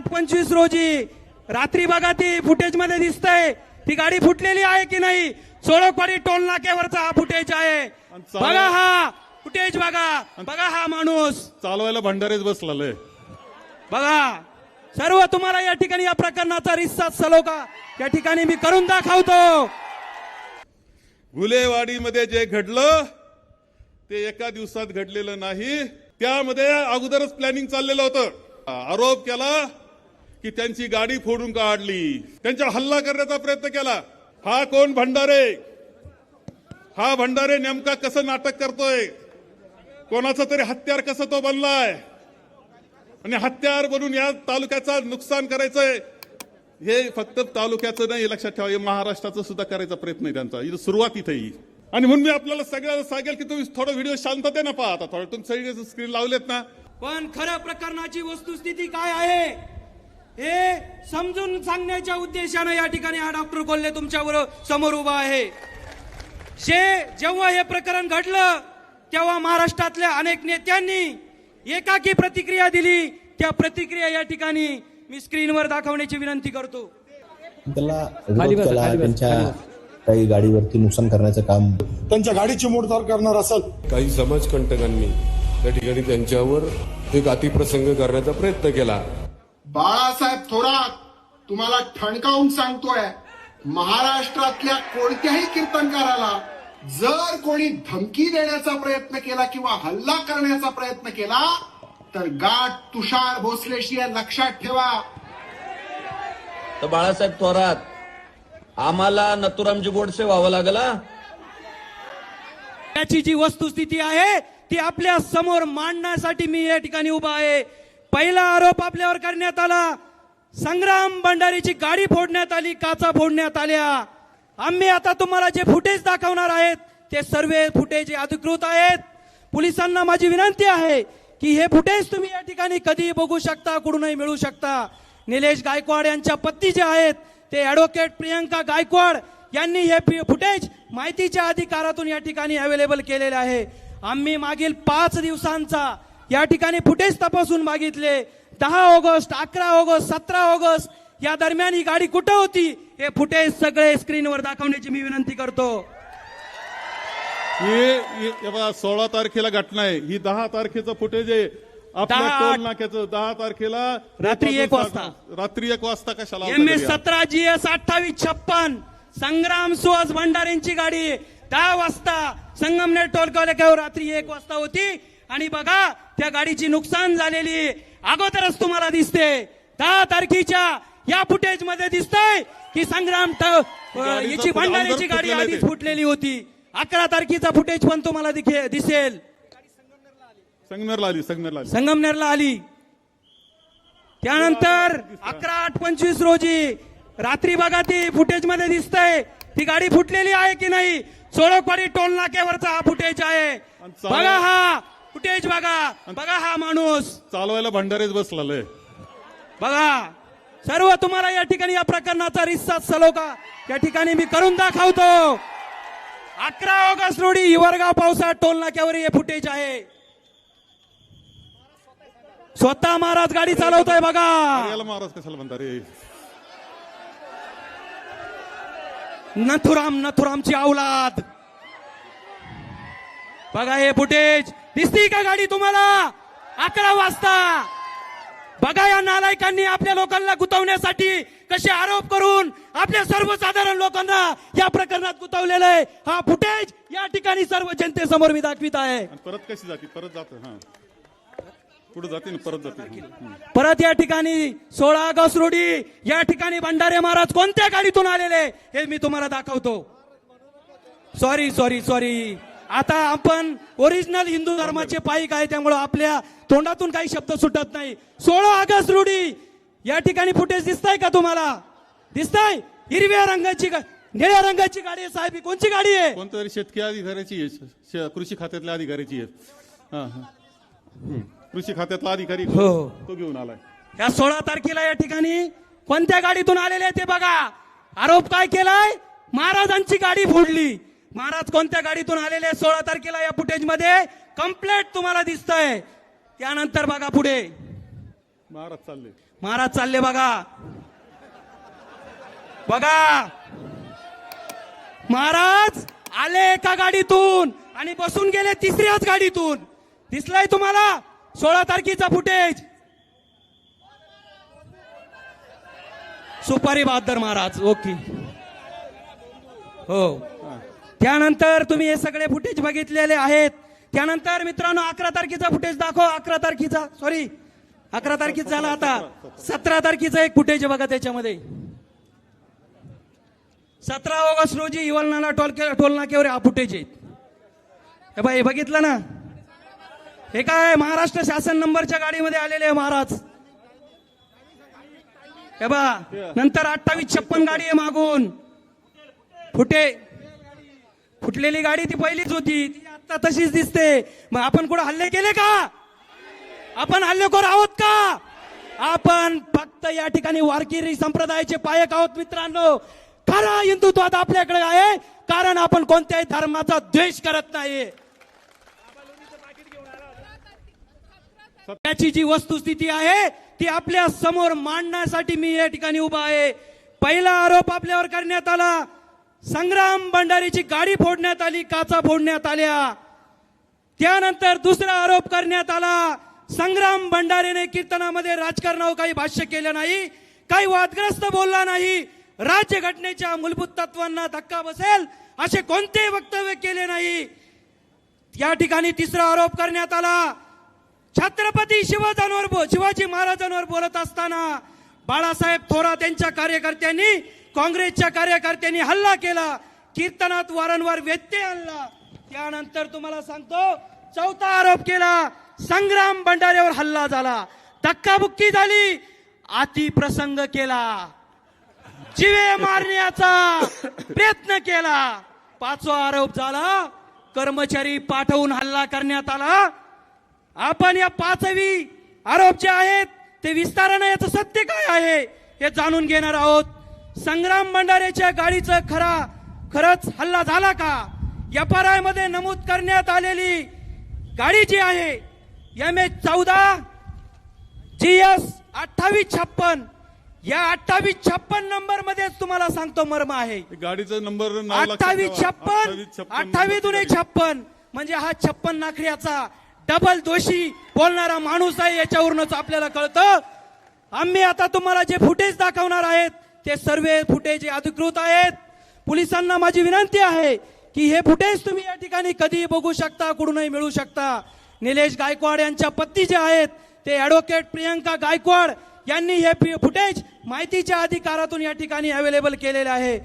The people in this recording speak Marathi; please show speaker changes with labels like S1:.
S1: आठ पंचवीस रोजी रात्री बघा ती फुटेजमध्ये दिसतंय. ती गाडी फुटलेली आहे की नाही? सोळकवाडी टोल नाक्यावरचा हा फुटेज आहे. बघा हा फुटेज बघा. बघा हा माणूस.
S2: चालवायला भंडारेच बसलेलं
S1: बघा. सर्व तुम्हाला या ठिकाणी या प्रकरणाचा रिस्सा सलोखा. या ठिकाणी मी करून दाखवतो.
S2: गुलेवाडीमध्ये जे घडलं ते एका दिवसात घडलेलं नाही. त्यामध्ये अगोदरच प्लॅनिंग चाललेलं होतं. आरोप केला की त्यांची गाडी फोडून काढली. त्यांच्या हल्ला करण्याचा प्रयत्न केला. हा कोण भंडारे? हा भंडारे नेमका कसं नाटक करतोय? कोणाचं तरी हत्यार कसं तो बनलाय? आणि हत्यार बनून या तालुक्याचं नुकसान करायचंय? हे फक्त तालुक्याचं नाही लक्षात ठेवा. हे महाराष्ट्राचं सुद्धा करायचा प्रयत्न आहे त्यांचा. इथं सुरुवात इथं आणि म्हणून मी आपल्याला सगळ्यांना सांगेल की तुम्ही थोडं व्हिडिओ शांततेनं पहा आता. थोडं तुम्ही सगळे स्क्रीन लावलेत ना.
S1: पण खऱ्या प्रकरणाची वस्तुस्थिती काय आहे? हे समजून सांगण्याच्या उद्देशानं या ठिकाणी हा डॉक्टर कोल्हे तुमच्यासमोर उभा आहे. शे जेव्हा हे प्रकरण घडलं तेव्हा महाराष्ट्रातल्या अनेक नेत्यांनी एकाकी प्रतिक्रिया दिली. त्या प्रतिक्रिया या ठिकाणी मी स्क्रीनवर दाखवण्याची विनंती करतो.
S3: त्याला त्यांच्या काही गाडीवरती नुकसान करण्याचं काम.
S4: त्यांच्या गाडीची मोडतोड करणार असेल.
S5: काही समाजकंटकांनी त्या ठिकाणी त्यांच्यावर एक अतिप्रसंग करण्याचा प्रयत्न केला.
S6: बाळासाहेब थोरात तुम्हाला ठणकावून सांगतोय महाराष्ट्रातल्या कोणत्याही कीर्तनकाराला जर कोणी धमकी देण्याचा प्रयत्न केला किंवा हल्ला करण्याचा प्रयत्न केला तर गाठ तुषार भोसलेशी लक्षात ठेवा
S7: तर बाळासाहेब थोरात आम्हाला नथुरामजी गोडसे व्हावं लागलं हा?
S1: याची जी वस्तुस्थिती आहे ती आपल्यासमोर मांडण्यासाठी मी या ठिकाणी उभा आहे पहिला आरोप आपल्यावर करण्यात आला. संग्राम भंडारीची गाडी फोडण्यात आली काचा फोडण्यात आल्या. आम्ही आता तुम्हाला जे फुटेज दाखवणार आहेत ते सर्व फुटेज अधिकृत आहेत. पोलिसांना माझी विनंती आहे की हे फुटेज तुम्ही या ठिकाणी कधी बघू शकता कुठूनही मिळू शकता. निलेश गायकवाड यांच्या पत्नी जे आहेत ते ऍडव्होकेट प्रियंका गायकवाड यांनी हे फुटेज माहितीच्या अधिकारातून या ठिकाणी अवेलेबल केलेले आहे. आम्ही मागील पाच दिवसांचा या ठिकाणी फुटेज तपासून मागितले. दहा ऑगस्ट अकरा ऑगस्ट सतरा ऑगस्ट या दरम्यान ही गाडी कुठं होती हे फुटेज सगळे स्क्रीनवर दाखवण्याची मी विनंती करतो.
S2: हे बघा सोळा तारखेला घटना आहे. ही दहा तारखेचं फुटेज आहे. आपल्या
S1: दहा-
S2: टोल नाक्याचं? दहा तारखेला
S1: रात्री एक वाजता.
S2: रात्री एक वाजता कशाला
S1: एम एस? सतरा जी एस अठ्ठावीस छप्पन. संग्राम सुहास भंडारेंची गाडी दहा वाजता संगमनेर टोलकावर रात्री एक वाजता होती. आणि बघा त्या गाडीची नुकसान झालेली अगोदरच तुम्हाला दिसते. दहा तारखेच्या या फुटेजमध्ये दिसतंय की संग्राम याची
S2: अगोदर
S1: गाडी आधीच. फुटलेली होती. अकरा तारखेचा फुटेज पण तुम्हाला दिखे- दिसेल.
S2: आली
S1: संगमनेरला आली. त्यानंतर अकरा आठ पंचवीस रोजी रात्री बघा ती फुटेजमध्ये दिसतंय. ती गाडी फुटलेली आहे की नाही? सोळकवाडी टोल नाक्यावरचा हा फुटेज आहे. बघा हा फुटेज बघा? बघा हा माणूस.
S2: चालवायला भंडारेच बसलेलं आहे
S1: बघा सर्व तुम्हाला या ठिकाणी या प्रकरणाचा रिस्सा सलोखा. या ठिकाणी मी करून दाखवतो. अकरा ऑगस्ट रोजी हिवरगाव पावसाळ्यात टोल नाक्यावर हे फुटेज आहे. स्वतः महाराज गाडी चालवतोय बघा.
S2: याला महाराज कशाला म्हणता रे?
S1: नथुराम नथुरामची औलाद. बघा हे फुटेज. दिसती का गाडी तुम्हाला? अकरा वाजता. बघा या नालायकांनी आपल्या लोकांना गुतवण्यासाठी कसे आरोप करून आपल्या सर्वसाधारण लोकांना या प्रकरणात गुतवलेलं आहे. हा फुटेज या ठिकाणी सर्व जनतेसमोर मी दाखवित आहे.
S2: परत कशी जाते? परत जात हा. पुढे जाते परत जाते.
S1: परत या ठिकाणी सोळा ऑगस्ट रोजी या ठिकाणी भंडारे महाराज कोणत्या गाडीतून आलेले हे मी तुम्हाला दाखवतो. सॉरी सॉरी सॉरी आता आपण ओरिजिनल हिंदू धर्माचे पाईक आहे त्यामुळे आपल्या तोंडातून काही शब्द सुटत नाही. सोळा ऑगस्ट रोजी या ठिकाणी फुटेज दिसताय का तुम्हाला? दिसताय? हिरव्या रंगाची निळ्या रंगाची गाडी आहे साहेब. ही कोणची गाडी आहे?
S2: कोणत्या तरी शेतकरी अधिकाऱ्याची आहे कृषी खात्यातल्या अधिकाऱ्याची आहे. हा हा. हं. कृषी खात्यातला अधिकारी
S1: हो.
S2: तो घेऊन आलाय.
S1: या सोळा तारखेला या ठिकाणी कोणत्या गाडीतून आलेले ते बघा. आरोप काय केलाय? महाराजांची गाडी फोडली. महाराज कोणत्या गाडीतून आलेले सोळा तारखेला या फुटेजमध्ये? कम्प्लेट तुम्हाला दिसतंय. त्यानंतर बघा पुढे.
S2: महाराज चालले.
S1: महाराज चालले बघा. बघा. महाराज आले एका गाडीतून आणि बसून गेले तिसऱ्याच गाडीतून. दिसलाय तुम्हाला? सोळा तारखेचा फुटेज सुपारी बहादर महाराज ओके. हो. त्यानंतर तुम्ही हे सगळे फुटेज बघितलेले आहेत. त्यानंतर मित्रांनो अकरा तारखेचा फुटेज दाखव. अकरा तारखेचा सॉरी अकरा तारखेचा झाला आता. सतरा तारखेचा एक फुटेज बघा त्याच्यामध्ये. सतरा ऑगस्ट रोजी इवलनाला टोल टोलनाक्यावर हा फुटेज आहे. हे बाई बघितलं ना? हे काय महाराष्ट्र शासन नंबरच्या गाडीमध्ये आलेले आहे महाराज. हे बा नंतर अठ्ठावीस छप्पन गाडी आहे मागून. फुटे फुटलेली गाडी ती पहिलीच होती. ती आता तशीच दिसते. मग आपण कुठं हल्ले केले का? आपण हल्लेखोर आहोत का? आपण फक्त या ठिकाणी वारकिरी संप्रदायाचे पायक आहोत मित्रांनो. खरा हिंदुत्वात आपल्याकडे आहे. कारण आपण कोणत्याही धर्माचा द्वेष करत नाही. त्याची जी वस्तुस्थिती आहे ती आपल्यासमोर मांडण्यासाठी मी या ठिकाणी उभा आहे. पहिला आरोप आपल्यावर करण्यात आला. संग्राम भंडारीची गाडी फोडण्यात आली काचा फोडण्यात आल्या. त्यानंतर दुसरा आरोप करण्यात आला. संग्राम भंडारेने कीर्तनामध्ये राजकारणावर काही भाष्य केलं नाही काही वादग्रस्त बोलला नाही. राज्यघटनेच्या मूलभूत तत्वांना धक्का बसेल असे कोणतेही वक्तव्य केले नाही. या ठिकाणी तिसरा आरोप करण्यात आला. छत्रपती शिवाजांवर शिवाजी महाराजांवर बोलत असताना बाळासाहेब थोरात यांच्या कार्यकर्त्यांनी काँग्रेसच्या कार्यकर्त्यांनी हल्ला केला कीर्तनात वारंवार व्यत्यय आणला. त्यानंतर तुम्हाला सांगतो चौथा आरोप केला संग्राम भंडाऱ्यावर हल्ला झाला. धक्काबुक्की झाली अति प्रसंग केला. जिवे मारण्याचा प्रयत्न केला. पाचवा आरोप झाला कर्मचारी पाठवून हल्ला करण्यात आला. आपण या पाचवी आरोप जे आहेत ते विस्तारानं याचं सत्य काय आहे हे जाणून घेणार आहोत. संग्राम भंडारेच्या गाडीचं खरा खरंच हल्ला झाला का? एफ आर आयमध्ये नमूद करण्यात आलेली गाडी जी आहे एम एच चौदा जी एस अठ्ठावीस छप्पन. या अठ्ठावीस छप्पन नंबर मध्येच तुम्हाला सांगतो मर्म आहे.
S2: गाडीचा नंबर
S1: अठ्ठावीस
S2: ठेवा.
S1: छप्पन
S2: 28
S1: अठ्ठावीस दुने छप्पन. म्हणजे हा छप्पन नाखऱ्याचा डबल दोषी बोलणारा माणूस आहे याच्यावरूनच आपल्याला कळतं. आम्ही आता तुम्हाला जे फुटेज दाखवणार आहेत ते सर्व फुटेज अधिकृत आहेत. पोलिसांना माझी विनंती आहे की हे फुटेज तुम्ही या ठिकाणी कधीही बघू शकता कुठूनही मिळू शकता. निलेश गायकवाड यांच्या पत्नी जे आहेत ते ऍडव्होकेट प्रियंका गायकवाड यांनी हे फुटेज माहितीच्या अधिकारातून या ठिकाणी अवेलेबल केलेले आहे.